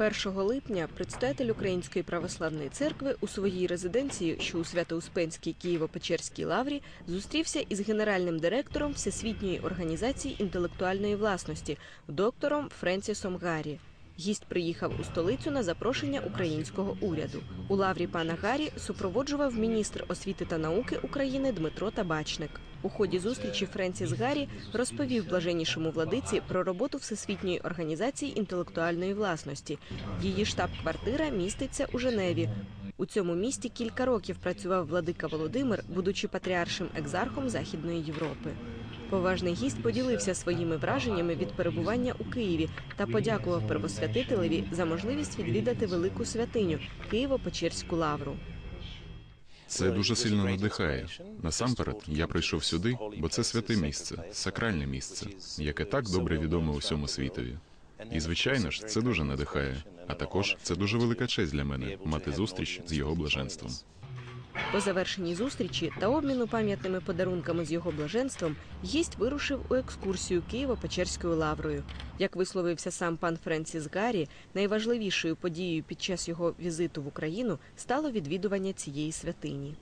1 липня предстоятель Української православної церкви у своїй резиденції, що у Свято-Успенській Києво-Печерській лаврі, зустрівся із генеральним директором Всесвітньої організації інтелектуальної власності, доктором Френсісом Гаррі. Гість приїхав у столицю на запрошення українського уряду. У лаврі пана Гаррі супроводжував міністр освіти та науки України Дмитро Табачник. У ході зустрічі Френсіс Гаррі розповів блаженнішому владиці про роботу Всесвітньої організації інтелектуальної власності. Її штаб-квартира міститься у Женеві. У цьому місті кілька років працював владика Володимир, будучи патріаршим екзархом Західної Європи. Поважний гість поділився своїми враженнями від перебування у Києві та подякував первосвятителеві за можливість відвідати велику святиню Києво-Печерську лавру. Це дуже сильно надихає. Насамперед, я прийшов сюди, бо це святе місце, сакральне місце, яке так добре відоме усьому світові. І звичайно ж, це дуже надихає. А також це дуже велика честь для мене мати зустріч з його блаженством. По завершенні зустрічі та обміну пам'ятними подарунками з його блаженством гість вирушив у екскурсію Києво-Печерською лаврою. Як висловився сам пан Френсіс Гаррі, найважливішою подією під час його візиту в Україну стало відвідування цієї святині.